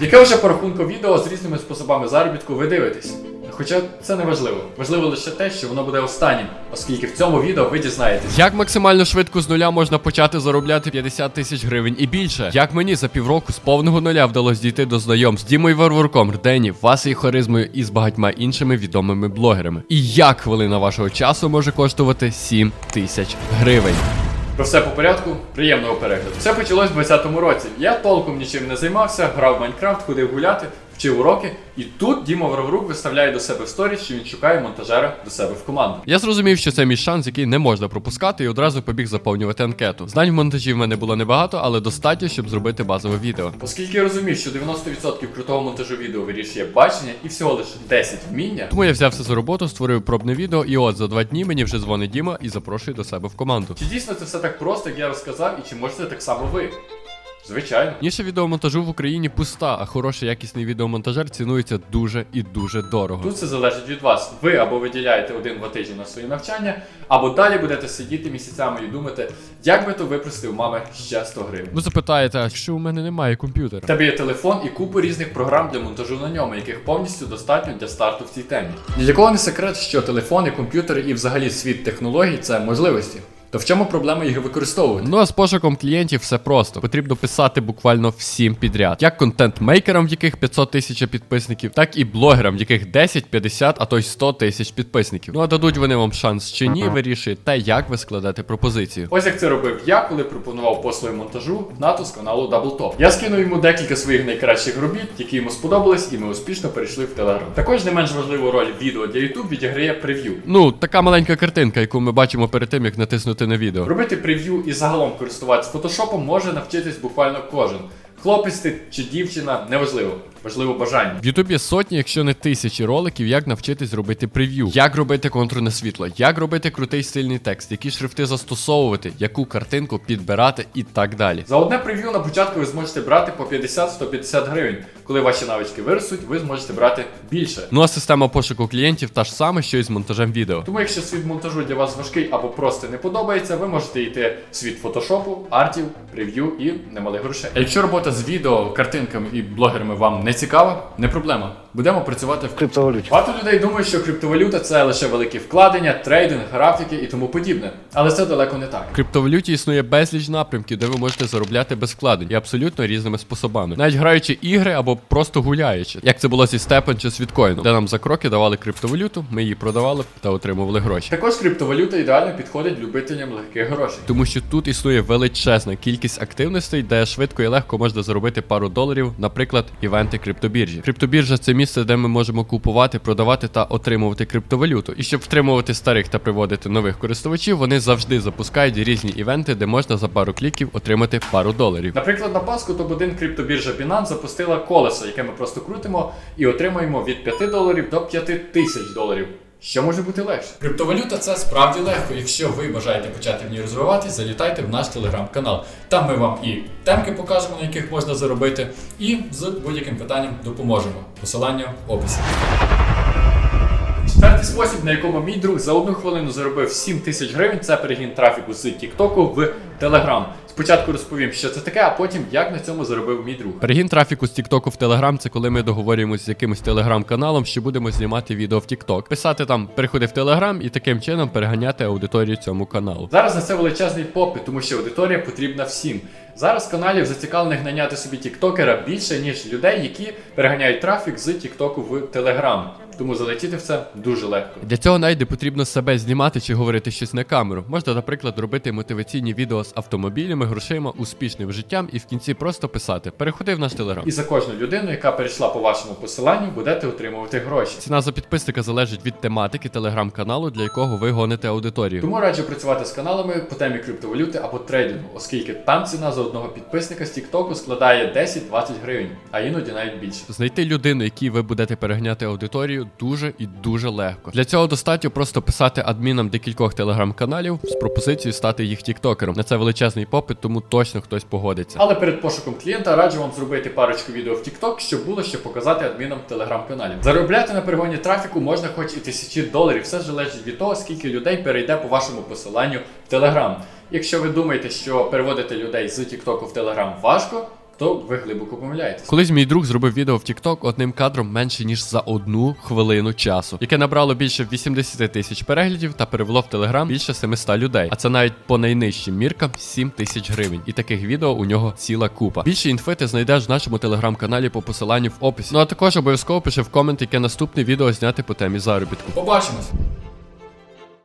Яке вже по рахунку відео з різними способами заробітку ви дивитесь? Хоча це не важливо. Важливо лише те, що воно буде останнім, оскільки в цьому відео ви дізнаєтесь. Як максимально швидко з нуля можна почати заробляти 50 тисяч гривень і більше? Як мені за півроку з повного нуля вдалося дійти до знайом з Дімою Варварком, Рдені, Васею Харизмою і з багатьма іншими відомими блогерами? І як хвилина вашого часу може коштувати 7 тисяч гривень? Про все по порядку, приємного перегляду. Все почалось в 2020 році. Я толком нічим не займався, грав в Майнкрафт, ходив гуляти, вчив уроки. І тут Діма Вроврук виставляє до себе в сторіс, що він шукає монтажера до себе в команду. Я зрозумів, що це мій шанс, який не можна пропускати, і одразу побіг заповнювати анкету. Знань в монтажі в мене було небагато, але достатньо, щоб зробити базове відео. Оскільки я розумів, що 90% крутого монтажу відео вирішує бачення і всього лише 10 вміння, Тому я взявся за роботу, створив пробне відео, і от за два дні мені вже дзвонить Діма і запрошує до себе в команду. чи дійсно це все так просто, як я розказав, і чи можете так само ви? Звичайно. Ніша відеомонтажу в Україні пуста, а хороший якісний відеомонтажер цінується дуже і дуже дорого. Тут це залежить від вас. Ви або виділяєте один-два тижні на своє навчання, або далі будете сидіти місяцями і думати, як би то випросити у мами ще 100 гривень. Ви запитаєте, а що у мене немає комп'ютера? Тебе є телефон і купу різних програм для монтажу на ньому, яких повністю достатньо для старту в цій темі. Ні для кого не секрет, що телефони, комп'ютери і взагалі світ технологій це можливості. То в чому проблема їх використовувати? Ну а з пошуком клієнтів все просто. Потрібно писати буквально всім підряд. Як контент-мейкерам, в яких 500 тисяч підписників, так і блогерам, в яких 10, 50, а то й 100 тисяч підписників. Ну а дадуть вони вам шанс чи ні, вирішує те, як ви складете пропозицію. Ось як це робив я, коли пропонував послуги монтажу НАТО з каналу Double Top. Я скинув йому декілька своїх найкращих робіт, які йому сподобались, і ми успішно перейшли в Telegram. Також не менш важливу роль відео для YouTube відіграє прев'ю. Ну, така маленька картинка, яку ми бачимо перед тим, як натиснути на відео. Робити прев'ю і загалом користуватися фотошопом може навчитись буквально кожен. Хлопець ти чи дівчина, неважливо. Важливо бажання. В Ютубі сотні, якщо не тисячі роликів, як навчитись робити прев'ю, як робити контурне світло, як робити крутий стильний текст, які шрифти застосовувати, яку картинку підбирати і так далі. За одне прев'ю на початку ви зможете брати по 50-150 гривень. Коли ваші навички виростуть, ви зможете брати більше. Ну а система пошуку клієнтів та ж саме, що і з монтажем відео. Тому якщо світ монтажу для вас важкий або просто не подобається, ви можете йти в світ фотошопу, артів, прев'ю і немалих грошей. А якщо робота з відео, картинками і блогерами вам не цікава, не проблема. Будемо працювати в криптовалюті. Багато людей думають, що криптовалюта це лише великі вкладення, трейдинг, графіки і тому подібне. Але це далеко не так. В криптовалюті існує безліч напрямків, де ви можете заробляти без вкладень і абсолютно різними способами, навіть граючи ігри або просто гуляючи, як це було зі степен чи з Віткоїном, де нам за кроки давали криптовалюту, ми її продавали та отримували гроші. Також криптовалюта ідеально підходить любителям легких грошей. Тому що тут існує величезна кількість активностей, де швидко і легко можна заробити пару доларів, наприклад, івенти криптобіржі. Криптобіржа це місце, де ми можемо купувати, продавати та отримувати криптовалюту. І щоб втримувати старих та приводити нових користувачів, вони завжди запускають різні івенти, де можна за пару кліків отримати пару доларів. Наприклад, на Пасху топ-1 криптобіржа Binance запустила колесо, яке ми просто крутимо і отримуємо від 5 доларів до 5 тисяч доларів. Що може бути легше? Криптовалюта це справді легко. Якщо ви бажаєте почати в ній розвиватись, залітайте в наш телеграм-канал. Там ми вам і темки покажемо, на яких можна заробити, і з будь-яким питанням допоможемо. Посилання в описі. Четвертий спосіб, на якому мій друг за одну хвилину заробив 7 тисяч гривень, це перегін трафіку з Тіктоку в Телеграм. Спочатку розповім, що це таке, а потім як на цьому заробив мій друг. Перегін трафіку з Тіктоку в Телеграм це коли ми договорюємося з якимось телеграм-каналом, що будемо знімати відео в Тікток. Писати там переходи в Телеграм і таким чином переганяти аудиторію цьому каналу. Зараз на це величезний попит, тому що аудиторія потрібна всім. Зараз каналів зацікавлених наняти собі тіктокера більше, ніж людей, які переганяють трафік з Тіктоку в Телеграм. Тому залетіти в це дуже легко. Для цього навіть не потрібно себе знімати чи говорити щось на камеру. Можна, наприклад, робити мотиваційні відео з автомобілями, грошима, успішним життям і в кінці просто писати Переходи в наш телеграм. І за кожну людину, яка перейшла по вашому посиланню, будете отримувати гроші. Ціна за підписника залежить від тематики телеграм-каналу, для якого ви гоните аудиторію. Тому раджу працювати з каналами по темі криптовалюти або трейдингу, оскільки там ціна за одного підписника з Тіктоку складає 10-20 гривень, а іноді навіть більше. Знайти людину, якій ви будете переганяти аудиторію, дуже і дуже легко. Для цього достатньо просто писати адмінам декількох телеграм-каналів з пропозицією стати їх тіктокером. На це величезний попит, тому точно хтось погодиться. Але перед пошуком клієнта раджу вам зробити парочку відео в TikTok, щоб було що показати адмінам телеграм-каналів. Заробляти на перегоні трафіку можна хоч і тисячі доларів. Все залежить від того, скільки людей перейде по вашому посиланню в Телеграм. Якщо ви думаєте, що переводити людей з TikTok в Телеграм важко, то ви глибоко помиляєтесь. Колись мій друг зробив відео в TikTok одним кадром менше ніж за одну хвилину часу, яке набрало більше 80 тисяч переглядів та перевело в Телеграм більше 700 людей. А це навіть по найнижчим міркам 7 тисяч гривень. І таких відео у нього ціла купа. Більше інфи ти знайдеш в нашому телеграм-каналі по посиланню в описі. Ну а також обов'язково пиши в комент, яке наступне відео зняти по темі заробітку. Побачимось!